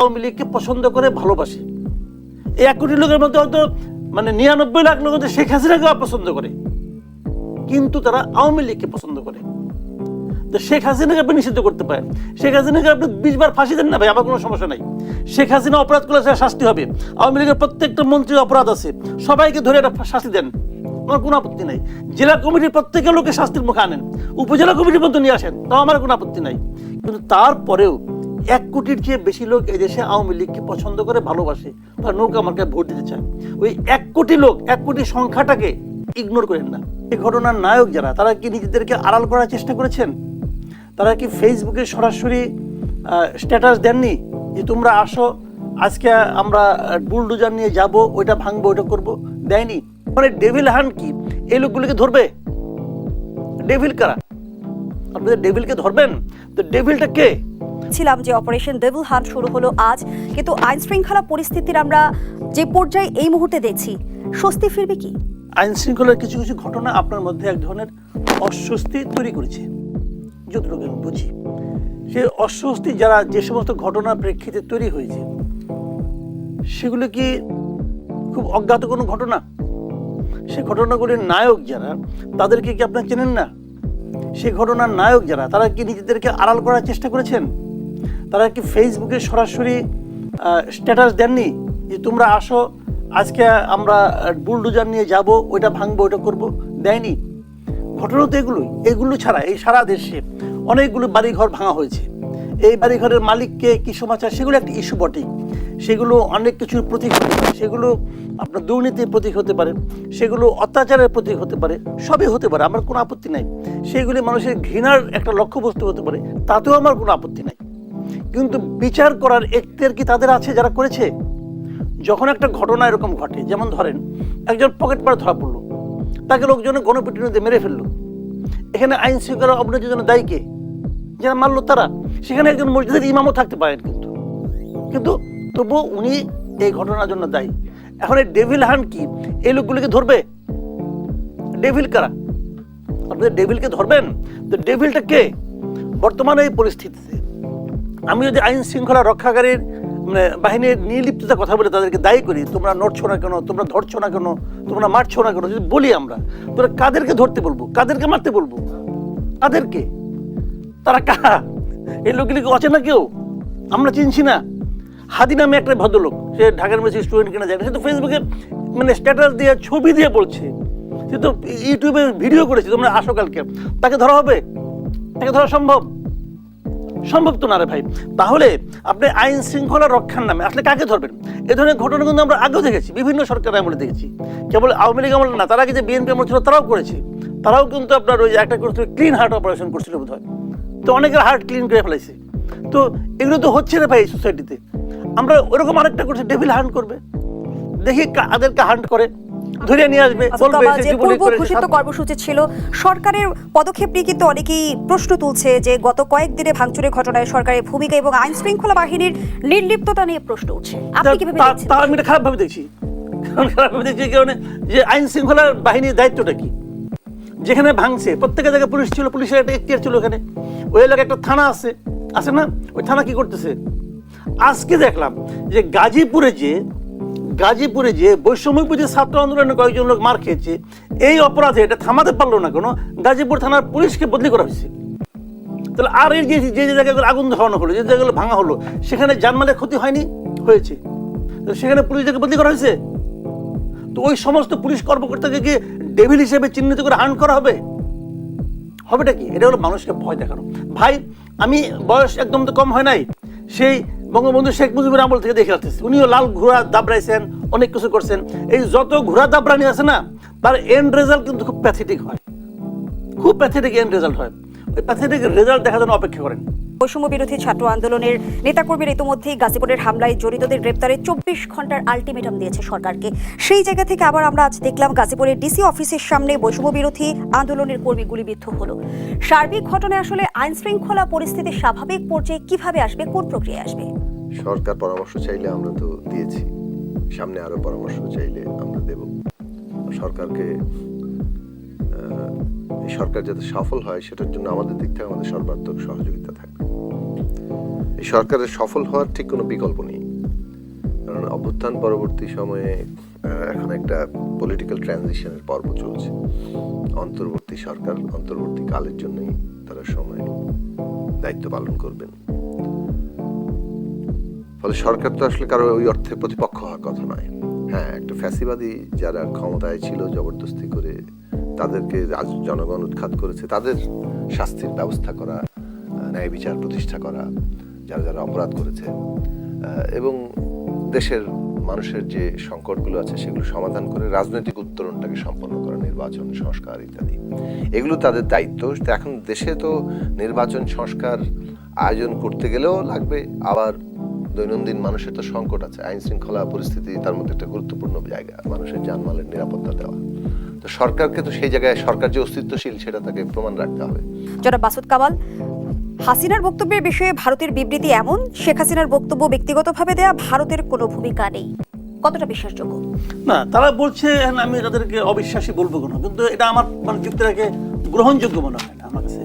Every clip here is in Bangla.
আওয়ামী লীগকে পছন্দ করে, ভালোবাসে। এই এক কোটি লোকের মধ্যে হয়তো মানে নিরানব্বই লাখ লোক শেখ হাসিনাকে অপছন্দ করে। কিন্তু তারা আওয়ামী লীগকে পছন্দ করে। তো শেখ হাসিনাকে আপনি নিষিদ্ধ করতে পারেন। শেখ হাসিনাকে আপনি বিশ বার ফাঁসি দেন না ভাই, আমার কোনো সমস্যা নাই। শেখ হাসিনা অপরাধ করলে শাস্তি হবে। আওয়ামী লীগের প্রত্যেকটা মন্ত্রীর অপরাধ আছে। সবাইকে ধরে একটা শাস্তি দেন। আমার কোনো আপত্তি নাই। জেলা কমিটির প্রত্যেকের লোকে শাস্তির মুখে আনেন। উপজেলা কমিটির মধ্যে নিয়ে আসেন, তাও আমার কোনো আপত্তি নাই। কিন্তু তারপরেও এক কোটির চেয়ে বেশি লোক এই দেশে আওয়ামী লীগকে পছন্দ করে, ভালোবাসে, তারা নৌকা আমাকে ভোট দিতে চায়। ওই এক কোটি লোক, এক কোটি সংখ্যাটাকে ইগনোর করেন না। এই ঘটনার নায়ক যারা, তারা কি নিজেদেরকে আড়াল করার চেষ্টা করেছেন? তারা কি ফেসবুকে সরাসরি স্ট্যাটাস দেননি? যে তোমরা আসো, আজকে আমরা বুলডোজার নিয়ে যাব, ওইটা ভাঙবো, ওইটা করব? দেয়নি। মানে ডেভিল হান কি? এই লোকগুলোকে ধরবে? ডেভিল কারা? আপনাদের ডেভিলকে ধরবেন? তো ডেভিলটা কে? ছিলাম যে অপারেশন ডেভিল হান্ট শুরু হলো আজ। কিন্তু আইন শৃঙ্খলা পরিস্থিতির আমরা যে পর্যায়ে এই মুহূর্তে দেখছি, স্বস্তি ফিরবে কি? আইন শৃঙ্খলার কিছু কিছু ঘটনা আপনার মধ্যে এক ধরনের অস্বস্তি তৈরি করেছে। যতটুকু বুঝি। সে অস্বস্তি যারা যে সমস্ত ঘটনার প্রেক্ষিতে তৈরি হয়েছে, সেগুলো কি খুব অজ্ঞাত কোনো ঘটনা? সে ঘটনাগুলির নায়ক যারা, তাদেরকে কি আপনার চেনেন না? সে ঘটনার নায়ক যারা, তারা কি নিজেদেরকে আড়াল করার চেষ্টা করেছেন? তারা কি ফেসবুকে সরাসরি স্ট্যাটাস দেননি? যে তোমরা আসো, আজকে আমরা বুলডোজার নিয়ে যাব, ওইটা ভাঙবো, ওইটা করব? দেয়নি। ঘটনা তো এগুলোই। এগুলো ছাড়া এই সারা দেশে অনেকগুলো বাড়িঘর ভাঙা হয়েছে। এই বাড়িঘরের মালিককে কী সমাচার, সেগুলো একটা ইস্যু বটেই। সেগুলো অনেক কিছুর প্রতীক হতে পারে। সেগুলো আপনার দুর্নীতির প্রতীক হতে পারে। সেগুলো অত্যাচারের প্রতীক হতে পারে। সবই হতে পারে, আমার কোনো আপত্তি নাই। সেগুলি মানুষের ঘৃণার একটা লক্ষ্যবস্তু হতে পারে। তাতেও আমার কোনো আপত্তি নাই। কিন্তু বিচার করার এখতিয়ার কি তাদের আছে যারা করেছে? যখন একটা ঘটনা এরকম ঘটে, যেমন ধরেন, একজন পকেট পার ধরা পড়ল। তাকে লোকজনে গণপিটুনিতে মেরে ফেলল। এখানে আইন শৃঙ্খলা অবনতির জন্য দায়ী কে? যারা মারলো তারা। সেখানে একজন মসজিদের ইমামও থাকতে পারেন কিন্তু। কিন্তু তবুও উনি এই ঘটনার জন্য দায়ী। এখন এই ডেভিল হান কি? এই লোকগুলিকে ধরবে? ডেভিল কারা? আপনাদের ডেভিলকে ধরবেন? তো ডেভিলটা কে? বর্তমানে এই পরিস্থিতিতে। আমি যদি আইন শৃঙ্খলা রক্ষাকারীর মানে বাহিনীর নির্লিপ্ততার কথা বলে তাদেরকে দায়ী করি, তোমরা নড়ছো না কেন, তোমরা ধরছো না কেন, তোমরা মারছো না কেন, যদি বলি আমরা তোমরা কাদেরকে ধরতে বলব, কাদেরকে মারতে বলব? কাদেরকে? তারা কারা এই লোকগুলিকে অচেনা কেউ? আমরা চিনছি না। হাদি নামে একটা ভদ্রলোক, সে ঢাকার মেসি স্টুডেন্ট কিনা যায় সে তো ফেসবুকে মানে স্ট্যাটাস দিয়ে ছবি দিয়ে বলছে। সে তো ইউটিউবে ভিডিও করেছে, তোমরা আসো কালকে। তাকে ধরা হবে? তাকে ধরা সম্ভব? সম্ভব তো না রে ভাই। তাহলে আপনি আইন শৃঙ্খলা রক্ষার নামে আসলে কাকে ধরবেন? এ ধরনের ঘটনা কিন্তু আমরা আগেও দেখেছি, বিভিন্ন সরকার আমলে দেখেছি। কেবল আওয়ামী লীগ আমলে না, তারা আগে যে বিএনপি আমল ছিল, তারাও করেছে। তারাও কিন্তু আপনার ওই একটা করছিল ক্লিন হার্ট অপারেশন করছিল বোধ হয় তো অনেকের হার্ট ক্লিন করে ফেলাইছে। তো এগুলো তো হচ্ছে না ভাই সোসাইটিতে আমরা ওরকম আরেকটা করছি ডেভিল হান্ট করবে। দেখি কাদেরকে হান্ট করে। ধরে নিয়ে আসবে আচ্ছা, বলবে যে পূর্ব ঘোষিত কর্মসূচি ছিল সরকারের পদক্ষেপ নিয়ে কিন্তু অনেকেই প্রশ্ন তুলছে যে গত কয়েকদিনে ভাঙচুরের ঘটনায় সরকারের ভূমিকা এবং আইন শৃঙ্খলা বাহিনীর নির্লিপ্ততা নিয়ে প্রশ্ন উঠছে। আপনি তা- কীভাবে তা- দেখছেন? তা আমি খারাপ ভাবে দেখছি। খারাপ ভাবে দেখছি কারণে যে আইন শৃঙ্খলার বাহিনীর দায়িত্বটা কি? যেখানে ভাঙছে প্রত্যেকের জায়গায় পুলিশ ছিল পুলিশের একটা এখতিয়ার ছিল ওখানে। ওই এলাকায় একটা থানা আছে আছে না? ওই থানা কি করতেছে? আজকে দেখলাম যে গাজীপুরে যে গাজীপুরে যে বৈষম্য বুঝে ছাত্র আন্দোলনে কয়েকজন লোক মার খেয়েছে, এই অপরাধে এটা থামাতে পারল না কোনো? গাজীপুর থানার পুলিশকে বদলি করা হয়েছে। তাহলে আর এই যে যে জায়গাগুলো আগুন ধরানো হলো, যে জায়গাগুলো ভাঙা হলো, সেখানে জানমালের ক্ষতি হয়নি? হয়েছে। তো সেখানে পুলিশকে বদলি করা হয়েছে? তো ওই সমস্ত পুলিশ কর্মকর্তাকে কি ডেভিল হিসেবে চিহ্নিত করে হান করা হবে? হবেটা কি? এটা হলো মানুষকে ভয় দেখানো। ভাই, আমি বয়স একদম তো কম হয় নাই। সেই বঙ্গবন্ধু শেখ মুজিবুর আমল থেকে দেখে আসতেছি। উনিও লাল ঘোড়া দাবড়াইছেন অনেক কিছু করছেন। এই যত ঘোড়া দাবড়ানি আছে না তার এন্ড রেজাল্ট কিন্তু খুব প্যাথেটিক হয়। খুব প্যাথেটিক এন্ড রেজাল্ট হয়। ওই প্যাথেটিক রেজাল্ট দেখার জন্য অপেক্ষা করেন। বৈষম্য বিরোধী ছাত্র আন্দোলনের নেতাকর্মীরা ইতিমধ্যেই গাজীপুরের হামলায় জড়িতদের গ্রেপ্তারে চব্বিশ ঘণ্টার আলটিমেটাম দিয়েছে সরকারকে। সেই জায়গা থেকে আবার আমরা আজ দেখলাম গাজীপুরের ডিসি অফিসের সামনে বৈষম্য বিরোধী আন্দোলনের কর্মী গুলিবিদ্ধ হলো। সার্বিক ঘটনায় আসলে আইন শৃঙ্খলা পরিস্থিতি স্বাভাবিক পর্যায়ে কীভাবে আসবে কোন প্রক্রিয়ায় আসবে? সরকার পরামর্শ চাইলে আমরা তো দিয়েছি। সামনে আরও পরামর্শ চাইলে আমরা দেব। সরকারকে এই সরকার যাতে সফল হয়, সেটার জন্য আমাদের দিক থেকে আমাদের সর্বাত্মক সহযোগিতা থাকবে। এই সরকারের সফল হওয়ার ঠিক কোনো বিকল্প নেই। কারণ অভ্যুত্থান পরবর্তী সময়ে এখন একটা পলিটিক্যাল ট্রানজিশনের পর্ব চলছে। অন্তর্বর্তী সরকার অন্তর্বর্তী কালের জন্যই তারা সময়, দায়িত্ব পালন করবেন। ফলে সরকার তো আসলে কারও ওই অর্থে প্রতিপক্ষ হওয়ার কথা নয়। হ্যাঁ একটা ফ্যাসিবাদী যারা ক্ষমতায় ছিল, জবরদস্তি করে তাদেরকে জনগণ উৎখাত করেছে, তাদের শাস্তির ব্যবস্থা করা ন্যায় বিচার প্রতিষ্ঠা করা, যারা যারা অপরাধ করেছে এবং দেশের মানুষের যে সংকটগুলো আছে সেগুলো সমাধান করে রাজনৈতিক উত্তরণটাকে সম্পন্ন করা, নির্বাচন, সংস্কার ইত্যাদি। এগুলো তাদের দায়িত্ব। এখন দেশে তো নির্বাচন, সংস্কার আয়োজন করতে গেলেও লাগবে, আবার দৈনন্দিন মানুষের তো সংকট আছে আইন শৃঙ্খলা পরিস্থিতি তার মধ্যে একটা গুরুত্বপূর্ণ জায়গা মানুষের জানমালের নিরাপত্তা দেওয়া। তো সরকারকে তো সেই জায়গায় সরকার যে অস্তিত্বশীল সেটা তাকে প্রমাণ রাখতে হবে। জনাব মাসুদ কামাল হাসিনার বক্তব্যের বিষয়ে ভারতের বিবৃতি এমন? শেখ হাসিনার বক্তব্য ব্যক্তিগতভাবে দেয়া ভারতের কোনো ভূমিকা নেই। কতটা বিশ্বাসযোগ্য? না তারা বলছে হ্যাঁ, আমি তাদেরকে অবিশ্বাসী বলব কেন? কিন্তু এটা আমার মানে যুক্তিটাকে গ্রহণযোগ্য মনে হয় না আমার কাছে।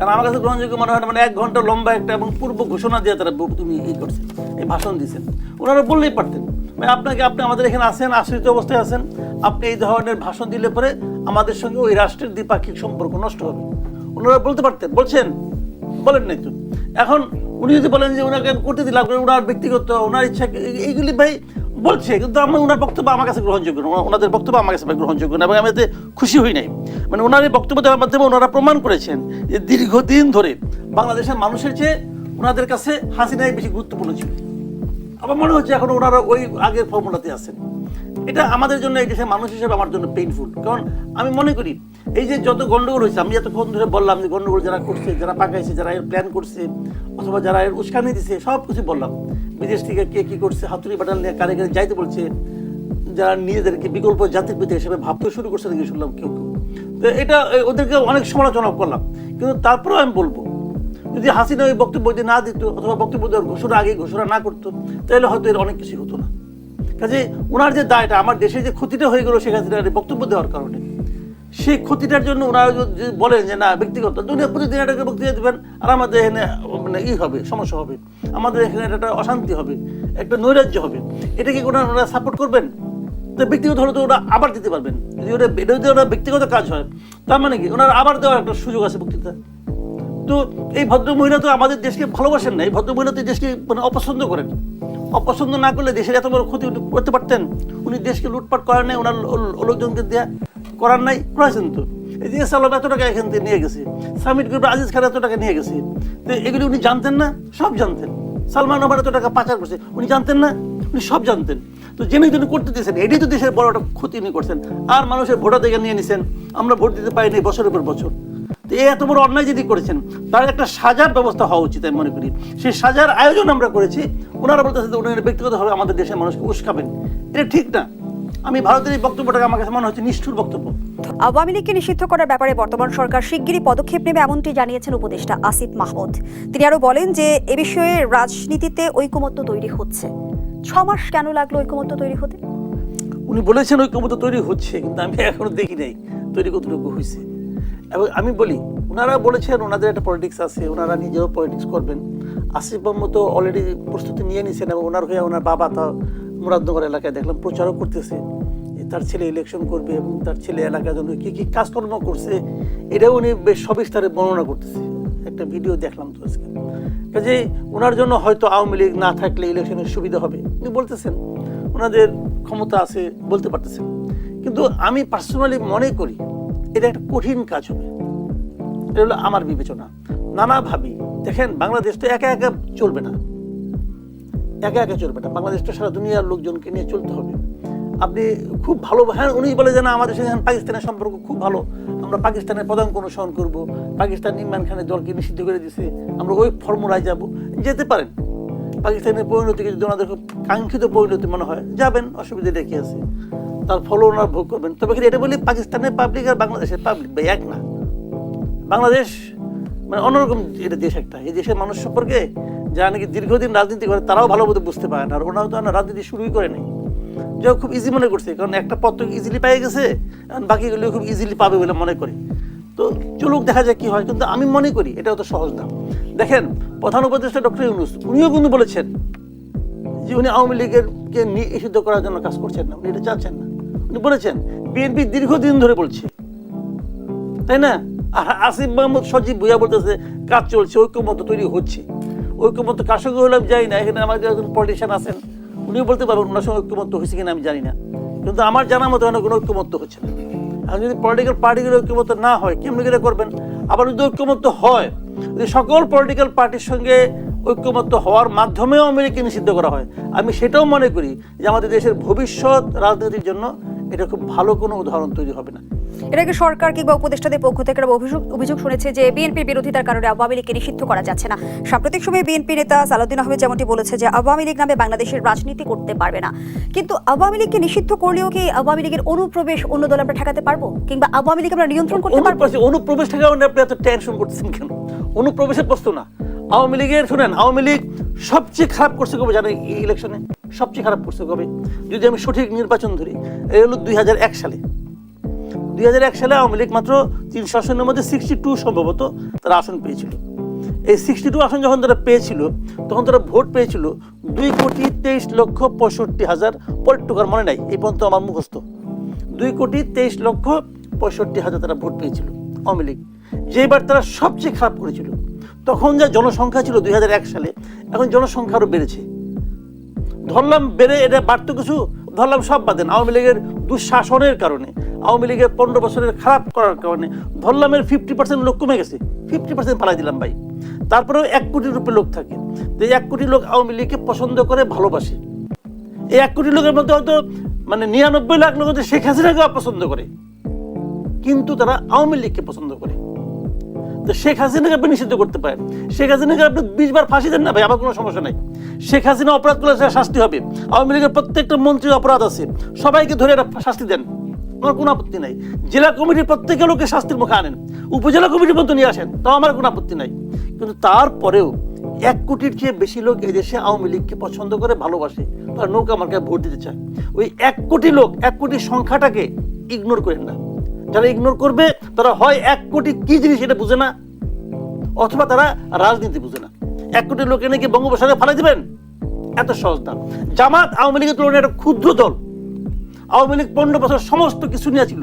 কারণ আমার কাছে গ্রহণযোগ্য মনে হয় মানে এক ঘণ্টা লম্বা একটা এবং পূর্ব ঘোষণা দিয়ে তারা তুমি ই করছেন এই ভাষণ দিয়েছেন। ওনারা বললেই পারতেন মানে আপনাকে আপনি আমাদের এখানে আসেন আশ্রিত অবস্থায় আছেন, আপনি এই ধরনের ভাষণ দিলে পরে আমাদের সঙ্গে ওই রাষ্ট্রের দ্বিপাক্ষিক সম্পর্ক নষ্ট হবে। ওনারা বলতে পারতেন, বলছেন, বলেন নাই তো। এখন উনি যদি বলেন যে ওনাকে করতে দিলাম ওনার ব্যক্তিগত, ওনার ইচ্ছা এইগুলি ভাই বলছে, কিন্তু আমার ওনার বক্তব্য আমার কাছে গ্রহণযোগ্য না ওনাদের বক্তব্য আমার কাছে গ্রহণযোগ্য না, এবং আমি এতে খুশি হই নাই। মানে ওনার এই বক্তব্য দেওয়ার মাধ্যমে ওনারা প্রমাণ করেছেন যে দীর্ঘদিন ধরে বাংলাদেশের মানুষের চেয়ে ওনাদের কাছে হাসিনাই বেশি গুরুত্বপূর্ণ ছিল। আমার মনে হচ্ছে এখন ওনারা ওই আগের ফর্মুলাতে আছেন। এটা আমাদের জন্য, এই দেশের মানুষ হিসেবে আমার জন্য পেইনফুল কারণ আমি মনে করি এই যে যত গন্ডগোল হয়েছে, আমি এতক্ষণ ধরে বললাম যে গন্ডগোল যারা করছে, যারা পাকাইছে, যারা এর প্ল্যান করছে, অথবা যারা এর উস্কানি দিছে সব কিছু বললাম। বিদেশ থেকে কে কি করছে, হাতুড়ি বাটাল নিয়ে কারে কারে যাইতে বলছে, যারা নিজেদেরকে বিকল্প জাতির প্রতি হিসেবে ভাবতে শুরু করছে নাকি শুনলাম কেউ কেউ। তো এটা ওদেরকে অনেক সমালোচনা করলাম। কিন্তু তারপরেও আমি বলব, যদি হাসিনা ওই বক্তব্য যদি না দিত, অথবা বক্তব্য দেওয়ার ঘোষণা আগে ঘোষণা না করতো, তাহলে হয়তো এর অনেক কিছু হতো না। কাজে ওনার যে দায়টা, আমার দেশে যে ক্ষতিটা হয়ে গেলো হাসিনার বক্তব্য দেওয়ার কারণে সেই ক্ষতিটার জন্য ওনারা যদি বলেন যে না, ব্যক্তিগত। দুনিয়া প্রতিদিন এটাকে বক্তৃতা দেবেন, আর আমাদের এখানে মানে ই হবে, সমস্যা হবে। আমাদের এখানে একটা অশান্তি হবে, একটা নৈরাজ্য হবে। এটা কি ওনারা ওনারা সাপোর্ট করবেন? তো ব্যক্তিগত হলে তো ওরা আবার দিতে পারবেন। যদি ওরা এটা যদি ওরা ব্যক্তিগত কাজ হয়, তার মানে কি? ওনার আবার দেওয়ার একটা সুযোগ আছে বক্তৃতা তো এই ভদ্র মহিলা তো আমাদের দেশকে ভালোবাসেন না। এই ভদ্র মহিলা তো দেশকে মানে অপছন্দ করেন। অপছন্দ না করলে দেশের এত বড় ক্ষতি করতে পারতেন? উনি দেশকে লুটপাট করেন নাই, ওনার লোকজনকে দেয়া করার নাই করেছেন তো। এই যে সালাম এত টাকা এখান থেকে নিয়ে গেছে সামিট গ্রুপ আজিজ খান এত টাকা নিয়ে গেছে। তো এগুলি উনি জানতেন না? সব জানতেন। সালমান আমার এত টাকা পাচার করছে, উনি জানতেন না? উনি সব জানতেন। তো জেনে তিনি করতে দিয়েছেন, এটাই তো দেশের বড় একটা ক্ষতি উনি করছেন। আর মানুষের ভোটাধিকার নিয়ে নিছেন, আমরা ভোট দিতে পারিনি বছরের পর বছর। তো এই এত বড় অন্যায় যদি করেছেন, তার একটা সাজার ব্যবস্থা হওয়া উচিত আমি মনে করি। সেই সাজার আয়োজন আমরা করেছি, ওনারা বলতেছে যে উনি ব্যক্তিগতভাবে আমাদের দেশের মানুষকে উস্কাবেন। এটা ঠিক না। আমি ভারতের এই বক্তব্যটাকে আমার কাছে মনে হচ্ছে নিষ্ঠুর বক্তব্য। আওয়ামী লীগকে নিষিদ্ধ করার ব্যাপারে বর্তমান সরকার শিগগিরই পদক্ষেপ নেবে এমনটি জানিয়েছেন উপদেষ্টা আসিফ মাহমুদ। তিনি আরও বলেন যে এ বিষয়ে রাজনীতিতে ঐকমত্য তৈরি হচ্ছে। ছ মাস কেন লাগল ঐকমত্য তৈরি হতে? উনি বলেছেন ঐক্যমত তৈরি হচ্ছে কিন্তু আমি এখনও দেখি নাই তৈরি কতটুকু হয়েছে। এবং আমি বলি ওনারা বলেছেন ওনাদের একটা পলিটিক্স আছে ওনারা নিজেও পলিটিক্স করবেন। আসিফ মোহাম্মদ তো অলরেডি প্রস্তুতি নিয়ে নিয়েছেন এবং ওনার হয়ে ওনার বাবা তা মুরাদনগর এলাকায় দেখলাম প্রচারও করতেছে তার ছেলে ইলেকশন করবে এবং তার ছেলে এলাকার জন্য কী কী কাজকর্ম করছে, এটাও উনি বেশ সবিস্তারে বর্ণনা করতেছে। একটা ভিডিও দেখলাম তো আজকে। কাজে ওনার জন্য হয়তো আওয়ামী লীগ না থাকলে ইলেকশনের সুবিধা হবে। উনি বলতেছেন ওনাদের ক্ষমতা আছে বলতে পারতেছেন। কিন্তু আমি পার্সোনালি মনে করি এটা একটা কঠিন কাজ হবে। এটা হলো আমার বিবেচনা। নানাভাবে দেখেন, বাংলাদেশ তো একা একা চলবে না। একা একা চলবে না। বাংলাদেশ তো সারা দুনিয়ার লোকজনকে নিয়ে চলতে হবে। আপনি খুব ভালো হ্যাঁ উনি বলে যে না, আমাদের সঙ্গে পাকিস্তানের সম্পর্ক খুব ভালো। আমরা পাকিস্তানের প্রধান অনুসরণ করব। পাকিস্তান ইমরান খানের দলকে নিষিদ্ধ করে দিছে। আমরা ওই ফর্মুলায় যাব। যেতে পারেন। পাকিস্তানের পরিণতিকে যদি ওনাদের খুব কাঙ্ক্ষিত পরিণতি মনে হয়, যাবেন, অসুবিধা রেখে আছে। তার ফলও ওনারা ভোগ করবেন। তবে কি এটা বলি, পাকিস্তানের পাবলিক আর বাংলাদেশের পাবলিক ভাই, এক না। বাংলাদেশ মানে অন্যরকম এটা দেশ একটা। এই দেশের মানুষ সম্পর্কে যারা নাকি দীর্ঘদিন রাজনীতি করে, তারাও ভালো মতো বুঝতে পারে না। আর ওনারাও তো রাজনীতি শুরুই করে নাই। যা খুব ইজি মনে করছে, কারণ একটা তো ইজিলি পেয়ে গেছে বাকিগুলো খুব ইজিলি পাবে বলে মনে করে। তো চলুক, দেখা যাক কি হয়। কিন্তু আমি মনে করি, এটাও তো সহজ না। দেখেন, প্রধান উপদেষ্টা ডক্টর ইউনুস, উনিও কিন্তু বলেছেন যে উনি আওয়ামী লীগের কে নিষিদ্ধ করার জন্য কাজ করছেন না। উনি এটা চাচ্ছেন না। উনি বলেছেন, বিএনপি দীর্ঘদিন ধরে বলছে। তাই না? আর আসিফ মাহমুদ সজীব ভুইয়া বলতেছে, কাজ চলছে ঐক্যমত তৈরি হচ্ছে। ঐক্যমত কার সঙ্গে হলে আমি জানি না, এখানে আমাদের একজন পলিটিশিয়ান আছেন, উনিও বলতে পারবেন ওনার সঙ্গে ঐক্যমত হয়েছে কিনা আমি জানি না। কিন্তু আমার জানা মতো কোনো ঐক্যমত হচ্ছে না। আর যদি পলিটিক্যাল পার্টিগুলো ঐক্যমত না হয়, কেমনি করে করবেন? আবার যদি ঐক্যমত হয়, যদি সকল পলিটিক্যাল পার্টির সঙ্গে ঐক্যমত্য হওয়ার মাধ্যমেও আমেরিকা নিষিদ্ধ করা হয়, আমি সেটাও মনে করি যে আমাদের দেশের ভবিষ্যৎ রাজনীতির জন্য এটা খুব ভালো কোনো উদাহরণ তৈরি হবে না। আগে সরকার কিংবা উপদেষ্টাদের পক্ষ থেকে অভিযোগ শুনেছে যে বিএনপির বিরোধিতার কারণে আওয়ামী লীগকে নিষিদ্ধ করা যাচ্ছে না। সাম্প্রতিক সময়ে বিএনপি নেতা সালাউদ্দিন আহমেদ যেমনটি বলেছে যে আওয়ামী লীগ নামে বাংলাদেশের রাজনীতি করতে পারবে না। কিন্তু আওয়ামী লীগকে নিষিদ্ধ করলেও কি আওয়ামী লীগের অনুপ্রবেশ অন্য দল আমরা ঠেকাতে পারব? কিংবা আওয়ামী লীগ আমরা নিয়ন্ত্রণ করতে পারব? অনুপ্রবেশ থেকে আপনি এত টেনশন করতেছেন কেন? অনুপ্রবেশের প্রশ্ন না। আওয়ামী লীগের শুনেন, আওয়ামী লীগ সবচেয়ে খারাপ করছে কবে? জানেন এই ইলেকশনে সবচেয়ে খারাপ করছে কবে? যদি আমি সঠিক নির্বাচন ধরি, এই হলো দুই হাজার এক সালে। দুই হাজার এক সালে আওয়ামী লীগ মাত্র তিনশো আসনের মধ্যে সিক্সটি টু সম্ভবত তারা আসন পেয়েছিল। এই সিক্সটি টু আসন যখন তারা পেয়েছিল, তখন তারা ভোট পেয়েছিল দুই কোটি তেইশ লক্ষ পঁয়ষট্টি হাজার পলিটুকার মনে নাই, এই পর্যন্ত আমার মুখস্থ। দুই কোটি তেইশ লক্ষ পঁয়ষট্টি হাজার তারা ভোট পেয়েছিল আওয়ামী লীগ। যেবার তারা সবচেয়ে খারাপ করেছিল, তখন যা জনসংখ্যা ছিল দুই হাজার এক সালে, এখন জনসংখ্যা আরও বেড়েছে। ধরলাম বেড়ে, এটা বাড়তো কিছু, ধরলাম সব বাদেন আওয়ামী লীগের দুঃশাসনের কারণে। আওয়ামী লীগের পনেরো বছরের খারাপ করার কারণে ধরলাম এর ফিফটি পার্সেন্ট লোক কমে গেছে। ফিফটি পার্সেন্ট পালাই দিলাম ভাই। তারপরেও এক কোটির রূপে লোক থাকে। তো এক কোটি লোক আওয়ামী লীগকে পছন্দ করে, ভালোবাসে। এই এক কোটি লোকের মধ্যে হয়তো মানে নিরানব্বই লাখ লোক হয়তো শেখ হাসিনাকে পছন্দ করে। কিন্তু তারা আওয়ামী লীগকে পছন্দ করে। তো শেখ হাসিনাকে আপনি নিষিদ্ধ করতে পারেন। শেখ হাসিনাকে আপনি বিশ বার ফাঁসি দেন না ভাই, আমার কোনো সমস্যা নাই। শেখ হাসিনা অপরাধ করলে শাস্তি হবে। আওয়ামী লীগের প্রত্যেকটা মন্ত্রীর অপরাধ আছে। সবাইকে ধরে শাস্তি দেন। আমার কোনো আপত্তি নাই। জেলা কমিটির প্রত্যেকের লোকে শাস্তির মুখে আনেন। উপজেলা কমিটির মতো নিয়ে আসেন, তাও আমার কোনো আপত্তি নাই। কিন্তু তারপরেও এক কোটির চেয়ে বেশি লোক এই দেশে আওয়ামী লীগকে পছন্দ করে, ভালোবাসে তারা নৌকা আমাকে ভোট দিতে চায়। ওই এক কোটি লোক, এক কোটির সংখ্যাটাকে ইগনোর করেন না। যারা ইগনোর করবে, তারা হয় এক কোটি কি জিনিস এটা বুঝে না, অথবা তারা রাজনীতি বুঝে না। এক কোটি লোক এনে কি বঙ্গোপসাগরে ফালাই দিবেন? এত সহজ না। জামাত আওয়ামী লীগের তুলনায় একটা ক্ষুদ্র দল। আওয়ামী লীগ পনেরো বছর সমস্ত কিছু নিয়ে ছিল।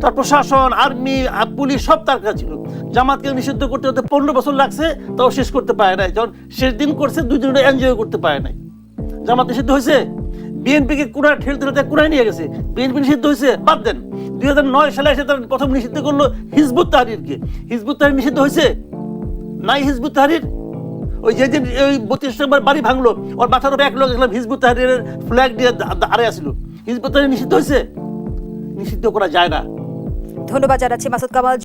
তার প্রশাসন, আর্মি পুলিশ সব তার কাছে ছিল। জামাতকে নিষিদ্ধ করতে হতে পনেরো বছর লাগছে, তাও শেষ করতে পারে নাই। যখন শেষ দিন করছে দুই দিন এনজয় করতে পারে নাই। জামাত নিষিদ্ধ হয়েছে? বিএনপিকে কোনায় ঠেলতে ঠেলতে কোনায় নিয়ে গেছে। বিএনপি নিষিদ্ধ হয়েছে? বাদ দেন। দুই হাজার নয় সালে এসে তারা প্রথম নিষিদ্ধ করল হিজবুত তাহারিরকে। হিজবুত তাহারির নিষিদ্ধ হয়েছে? নাই হিজবুত তাহারির? ওই যে যে, ওই বত্রিশ নম্বর বাড়ি ভাঙলো, ওর মাথার উপরে এক লোক দেখলাম, হিজবুত তাহারিরের ফ্ল্যাগ দিয়ে দা- দা- আড়ে আসলো হিজবুত তাহারি নিষিদ্ধ হয়েছে? নিষিদ্ধ করা যায় না। ধন্যবাদ জানাচ্ছি মাসুদ কামাল।